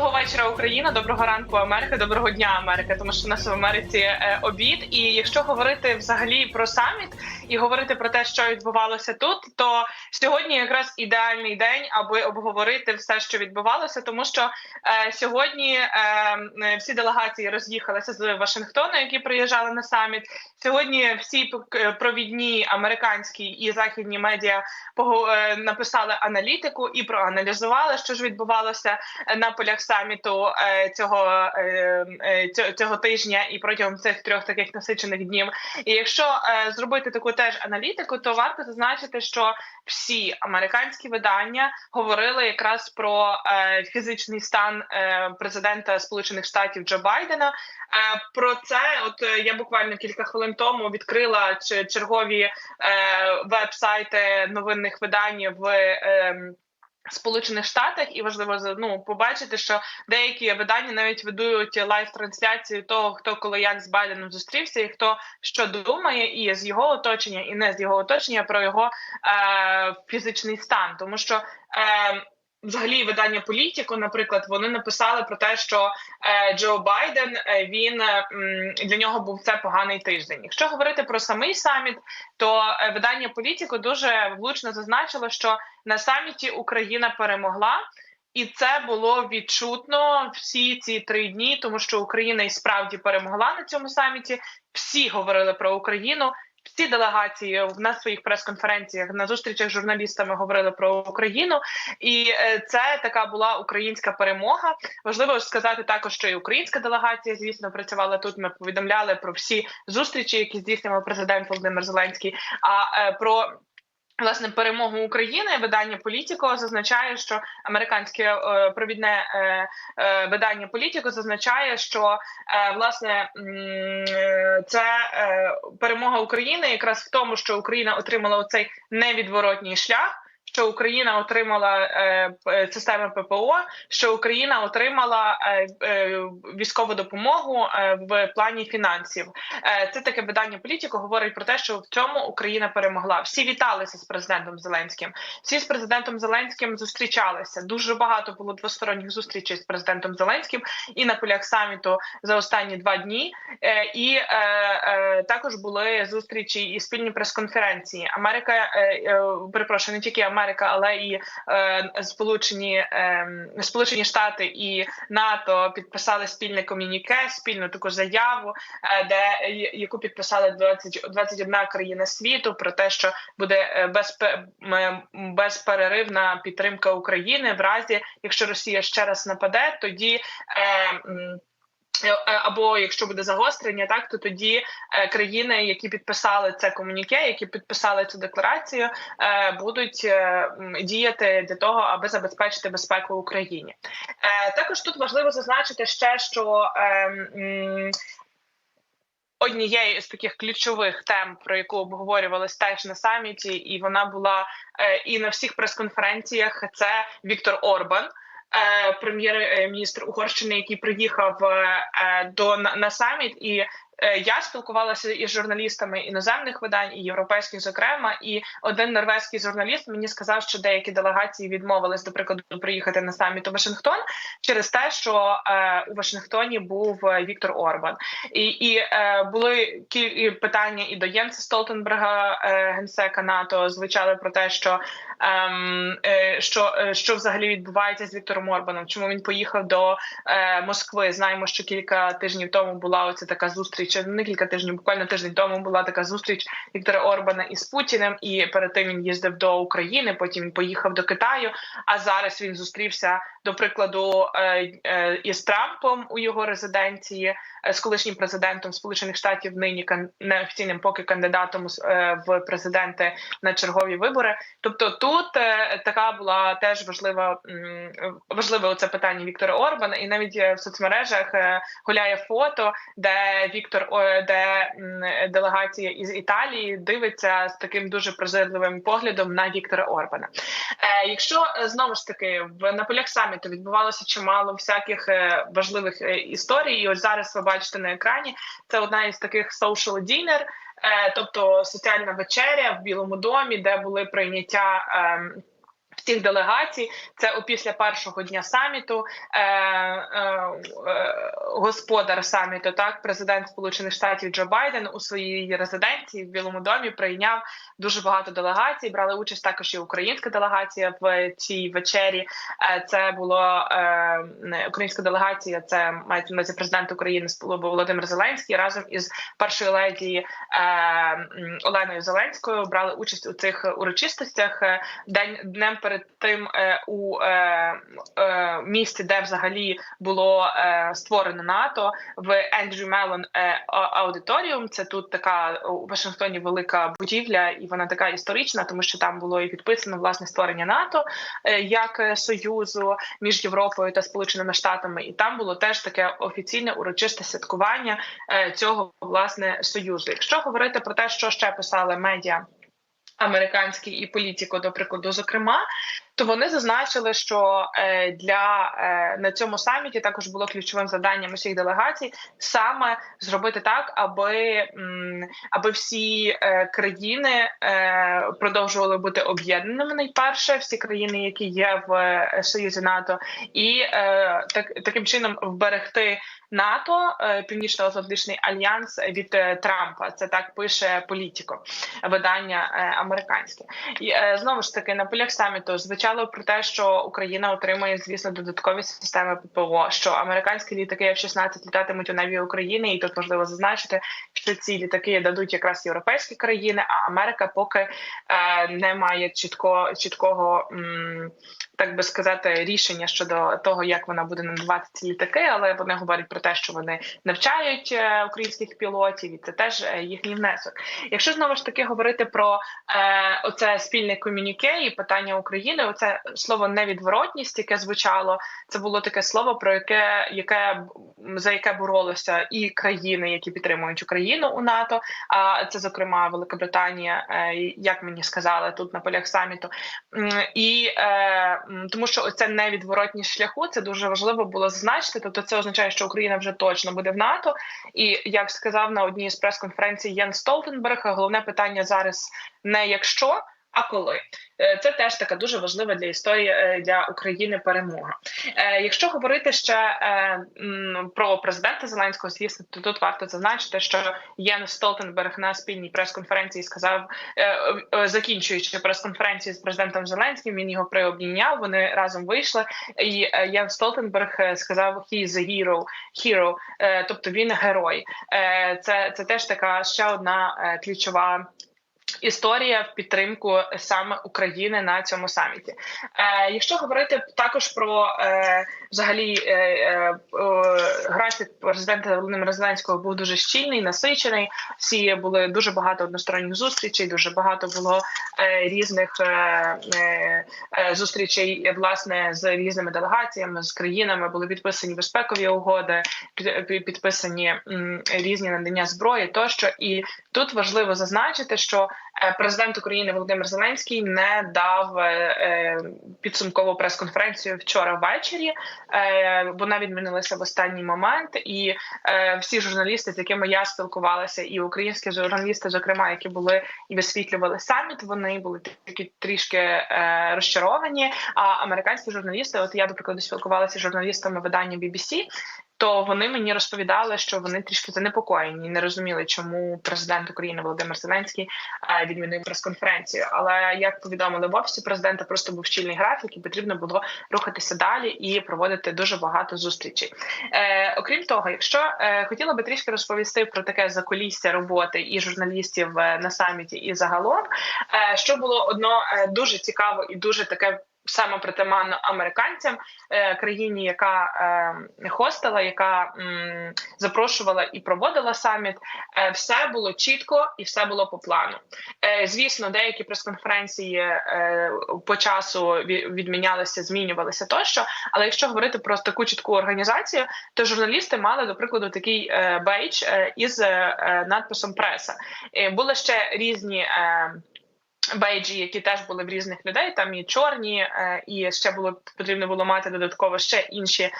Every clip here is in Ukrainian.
Доброго вечора, Україна. Доброго ранку, Америка. Доброго дня, Америка. Тому що у нас в Америці е, обід. І якщо говорити взагалі про саміт і говорити про те, що відбувалося тут, то сьогодні якраз ідеальний день, аби обговорити все, що відбувалося, тому що е, сьогодні е, е, всі делегації роз'їхалися з Вашингтона, які приїжджали на саміт. Сьогодні всі п- провідні американські і західні медіа е, написали аналітику і проаналізували, що ж відбувалося на полях саміту е, цього, е, е, цього цього тижня і протягом цих трьох таких насичених днів. І якщо зробити таку теж аналітику, то варто зазначити, що всі американські видання говорили якраз про фізичний стан президента Сполучених Штатів Джо Байдена. Про це, от я буквально кілька хвилин тому відкрила чергові веб-сайти новинних видань в. Сполучених Штатах і важливо ну, побачити, що деякі видання навіть ведуть лайв-трансляцію того, хто коли як з Байденом зустрівся, і хто що думає, і з його оточення, і не з його оточення про його е, фізичний стан, тому що. Е, Взагалі, видання політико, наприклад, вони написали про те, що е, Джо Байден е, він е, для нього був це поганий тиждень. Якщо говорити про самий саміт, то видання політико дуже влучно зазначило, що на саміті Україна перемогла. І це було відчутно всі ці три дні, тому що Україна і справді перемогла на цьому саміті. Всі говорили про Україну. Всі делегації на своїх прес-конференціях на зустрічах з журналістами говорили про Україну, і е, це така була українська перемога. Важливо сказати також, що і українська делегація, звісно, працювала тут. Ми повідомляли про всі зустрічі, які здійснював президент Володимир Зеленський. А е, про Власне, перемогу України видання Політіко зазначає, що американське е, провідне е, е, видання Політіко зазначає, що власне це перемога України якраз в тому, що Україна отримала оцей невідворотній шлях. Що Україна отримала е, системи ППО, що Україна отримала е, е, військову допомогу е, в плані фінансів. Е, Це таке видання політико говорить про те, що в цьому Україна перемогла. Всі віталися з президентом Зеленським. Всі з президентом Зеленським зустрічалися. Дуже багато було двосторонніх зустрічей з президентом Зеленським і на полях саміту за останні два дні. Е, І е, е, також були зустрічі і спільні прес-конференції. Америка е, е, перепрошую, не тільки Америка, але і е, Сполучені е, Сполучені Штати і НАТО підписали спільне ком'юніке, спільну таку заяву, е, де яку підписали 20, 21 країна світу про те, що буде е, безпе- м, безперервна підтримка України в разі, якщо Росія ще раз нападе, тоді. Е, Е, Або якщо буде загострення, так то тоді е, країни, які підписали це комуніке, які підписали цю декларацію, е, будуть е, діяти для того, аби забезпечити безпеку Україні. Е, Також тут важливо зазначити ще, що е, однією з таких ключових тем, про яку обговорювалось теж на саміті, і вона була е, і на всіх прес-конференціях, це Віктор Орбан. Е, Прем'єр-міністр Угорщини, який приїхав е, до на, на саміт, і я спілкувалася із журналістами іноземних видань і європейських, зокрема, і один норвезький журналіст мені сказав, що деякі делегації відмовились, до прикладу, приїхати на саміт у Вашингтон через те, що е, у Вашингтоні був е, Віктор Орбан, і, і е, були кі і питання і до Єнса Столтенберга, е, генсека НАТО, звучали про те, що ем, е, що, е, що взагалі відбувається з Віктором Орбаном, чому він поїхав до е, Москви. Знаємо, що кілька тижнів тому була оця така зустріч, не кілька тижнів, буквально тиждень тому була така зустріч Віктора Орбана із Путіним. І перед тим він їздив до України, потім він поїхав до Китаю. А зараз він зустрівся до прикладу е, е, із Трампом у його резиденції е, з колишнім президентом Сполучених Штатів, нині неофіційним поки кандидатом в президенти на чергові вибори. Тобто, тут така була теж важлива важливе оце питання Віктора Орбана, і навіть в соцмережах гуляє фото, де Віктор О- де делегація із Італії дивиться з таким дуже презирливим поглядом на Віктора Орбана. Е, Якщо е, знову ж таки в на полях саміту відбувалося чимало всяких е, важливих е, історій, і ось зараз ви бачите на екрані. Це одна із таких social dinner, е, тобто соціальна вечеря в Білому домі, де були прийняття. Всіх делегацій це опісля першого дня саміту е, е, е, господар саміту, так президент Сполучених Штатів Джо Байден у своїй резиденції в Білому домі прийняв дуже багато делегацій. Брали участь також і українська делегація в цій вечері. Е, це було е, українська делегація. Це мається на президент України Володимир Зеленський разом із першою леді е, Оленою Зеленською брали участь у цих урочистостях. Е, день днем перед тим е, у е, е, місті, де взагалі було створено НАТО в Ендрю Мелон аудиторіум. Це тут така у Вашингтоні велика будівля, і вона така історична, тому що там було і підписано власне створення НАТО як союзу між Європою та Сполученими Штатами, і там було теж таке офіційне урочисте святкування цього власне союзу. Якщо говорити про те, що ще писали медіа американський і політико, до прикладу, зокрема, то вони зазначили, що е, для е, на цьому саміті також було ключовим завданням усіх делегацій саме зробити так, аби аби всі е, країни продовжували бути об'єднаними. Найперше, всі країни, які є в Союзі НАТО, і так таким чином вберегти. НАТО, Північно-Атлантичний альянс від Трампа, це так пише політико видання американське, і знову ж таки на полях саміту звичайно звучало про те, що Україна отримує, звісно, додаткові системи ППО, що американські літаки F-16 літатимуть у небі України, і тут можливо зазначити, що ці літаки дадуть якраз європейські країни, а Америка поки е, не має чітко чіткого. М так би сказати, рішення щодо того, як вона буде надавати ці літаки, але вони говорять про те, що вони навчають е, українських пілотів, і це теж е, їхній внесок. Якщо знову ж таки говорити про е, оце спільне комюніке і питання України, оце слово невідворотність, яке звучало, це було таке слово, про яке яке за яке боролися і країни, які підтримують Україну у НАТО. А це зокрема Велика Британія, е, як мені сказали тут на полях саміту, і е, тому що це невідворотність шляху. Це дуже важливо було зазначити. Тобто, це означає, що Україна вже точно буде в НАТО. І як сказав на одній з прес-конференцій Єн Столтенберг, головне питання зараз не якщо. А коли е, це теж така дуже важлива для історії е, для України перемога. Е, якщо говорити ще про президента Зеленського, звісно, то тут варто зазначити, що Єн Столтенберг на спільній прес-конференції сказав, закінчуючи прес-конференцію з президентом Зеленським, він його приобійняв. Вони разом вийшли. І Єн Столтенберг сказав «He is a hero», hero, тобто він герой. Це це теж така ще одна ключова Історія в підтримку саме України на цьому саміті. Е, Якщо говорити також про е, взагалі е, е, графік президента Володимира Зеленського був дуже щільний, насичений. Всі були дуже багато односторонніх зустрічей. Дуже багато було е, різних е, е, зустрічей власне з різними делегаціями з країнами. Були підписані безпекові угоди, підписані м, різні надання зброї. Тощо і тут важливо зазначити, що Е, президент України Володимир Зеленський не дав е, е, підсумкову прес-конференцію вчора ввечері. Вона відмінилася в останній момент, і всі журналісти, з якими я спілкувалася, і українські журналісти, зокрема, які були і висвітлювали саміт, вони були такі трішки розчаровані. А американські журналісти, от я до прикладу спілкувалася з журналістами видання BBC, то вони мені розповідали, що вони трішки занепокоєні, не розуміли, чому президент України Володимир Зеленський е, відмінив прес-конференцію. Але як повідомили в офісі президента, просто був щільний графік, і потрібно було рухатися далі і проводити дуже багато зустрічей. Е, Окрім того, якщо е, хотіла би трішки розповісти про таке закулісся роботи і журналістів е, на саміті, і загалом, е, що було одно е, дуже цікаво і дуже таке саме притаманно американцям, е, країні, яка е, хостила, яка запрошувала і проводила саміт, е, все було чітко і все було по плану. Звісно, деякі прес-конференції по часу відмінялися, змінювалися тощо. Але якщо говорити про таку чітку організацію, то журналісти мали до прикладу такий бейдж із надписом преса. Були ще різні. Бейджі, які теж були в різних людей, там і чорні, е, і ще було потрібно було мати додатково ще інші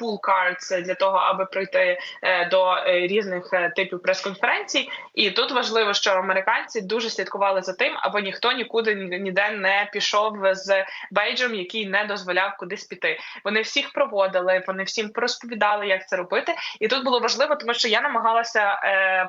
пул cards для того, аби пройти е, до е, різних типів прес-конференцій. І тут важливо, що американці дуже слідкували за тим, аби ніхто нікуди ніде не пішов з бейджем, який не дозволяв кудись піти. Вони всіх проводили, вони всім розповідали, як це робити. І тут було важливо, тому що я намагалася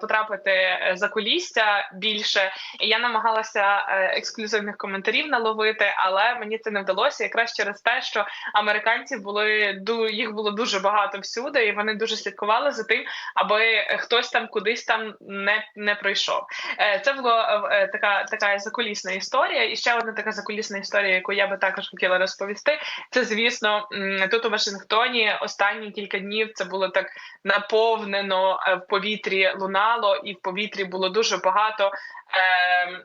потрапити за кулісся більше, і я намагалася. Е, ексклюзивних коментарів наловити, але мені це не вдалося якраз через те, що американці були їх було дуже багато всюди, і вони дуже слідкували за тим, аби хтось там кудись там не не пройшов. Е, це була е, така така закулісна історія. І ще одна така закулісна історія, яку я би також хотіла розповісти. Це звісно тут у Вашингтоні останні кілька днів це було так наповнено в повітрі лунало, і в повітрі було дуже багато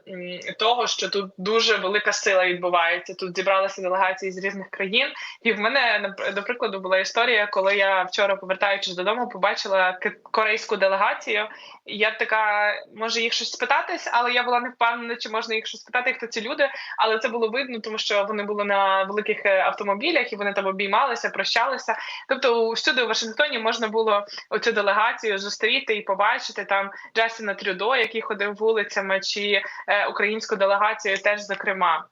е, того, що тут дуже велика сила відбувається. Тут зібралися делегації з різних країн, і в мене до прикладу була історія, коли я вчора, повертаючись додому, побачила корейську делегацію. Я така, може їх щось спитатись, але я була не впевнена, чи можна їх щось спитати, хто ці люди. Але це було видно, тому що вони були на великих е, автомобілях і вони там обіймалися, прощалися. Тобто, всюди у Вашингтоні можна було оцю делегацію зустріти і побачити там Джастіна Трюдо, який ходив вулицями, чи е, українську делегацію, теж зокрема.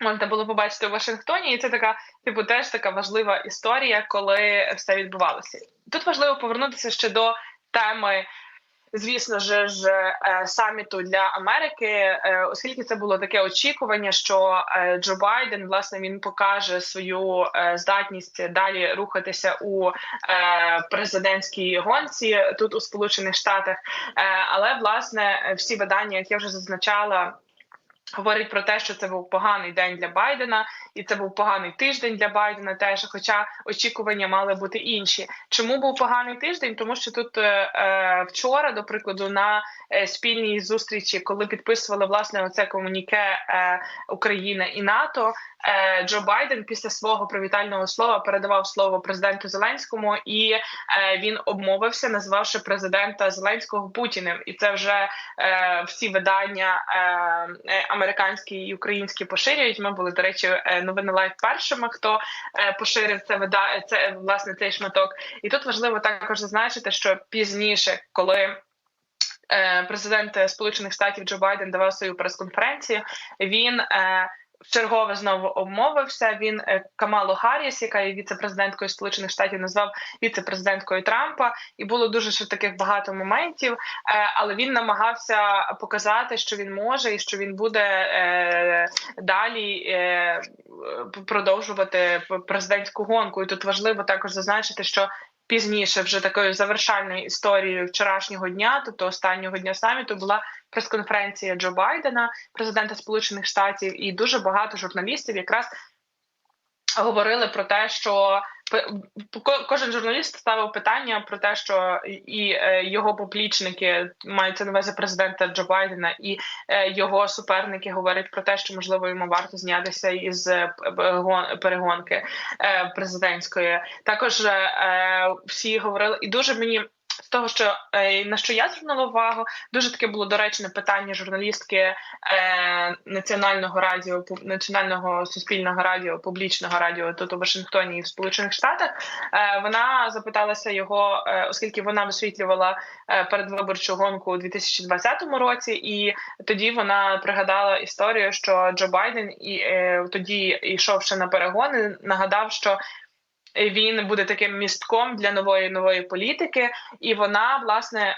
Можна було побачити в Вашингтоні, і це така, типу, теж така важлива історія, коли все відбувалося. Тут важливо повернутися ще до теми звісно ж, ж е, саміту для Америки, е, оскільки це було таке очікування, що е, Джо Байден власне він покаже свою здатність далі рухатися у президентській гонці тут у Сполучених Штатах. Але власне всі видання, як я вже зазначала. Говорить про те, що це був поганий день для Байдена, і це був поганий тиждень для Байдена. Теж, хоча очікування мали бути інші. Чому був поганий тиждень? Тому що тут е, е вчора, до прикладу, на е, спільній зустрічі, коли підписували власне оце комуніке е, Україна і НАТО, Е, Джо Байден після свого привітального слова передавав слово президенту Зеленському, і е, він обмовився, назвавши президента Зеленського Путіним. І це вже е, всі видання американські і українські поширюють. Ми були до речі, новини лайф першими, хто поширив це вида це власне цей шматок. І тут важливо також зазначити, що пізніше, коли Президент Сполучених Штатів Джо Байден давав свою прес-конференцію. Він чергове знову обмовився. Він е, Камалу Харріс, яка є віце-президенткою Сполучених Штатів, назвав віце-президенткою Трампа, і було дуже ще таких багато моментів. Е, але він намагався показати, що він може, і що він буде е, далі продовжувати президентську гонку. І тут важливо також зазначити, що пізніше, вже такою завершальною історією вчорашнього дня, тобто останнього дня саміту, була прес-конференція Джо Байдена, президента Сполучених Штатів, і дуже багато журналістів якраз говорили про те, що кожен журналіст ставив питання про те, що і е, його поплічники мається на увазі президента Джо Байдена, і е, його суперники говорять про те, що можливо йому варто знятися із е, перегонки президентської. Також всі говорили, і дуже мені з того, що е, на що я звернула увагу, дуже таке було доречне питання журналістки е, національного радіо, національного суспільного радіо, публічного радіо тут у Вашингтоні і в Сполучених Штатах. Е, Вона запиталася його, оскільки вона висвітлювала передвиборчу гонку у 2020 році, і тоді вона пригадала історію, що Джо Байден і тоді йшов ще на перегони, нагадав, що він буде таким містком для нової нової політики, і вона власне.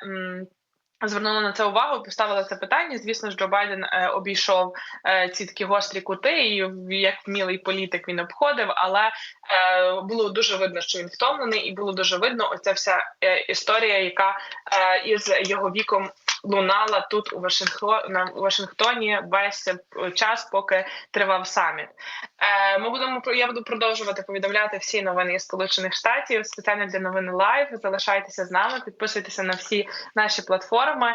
Звернула на це увагу, поставила це питання. Звісно ж, Джо Байден е, обійшов е, ці такі гострі кути, і як вмілий політик він обходив, але е, було дуже видно, що він втомлений, і було дуже видно оця вся історія, яка із його віком лунала тут у Вашингтоні, у Вашингтоні весь час, поки тривав саміт. Е, Ми будемо я буду продовжувати повідомляти всі новини із Сполучених Штатів спеціально для новини Лайв. Залишайтеся з нами, підписуйтеся на всі наші платформи.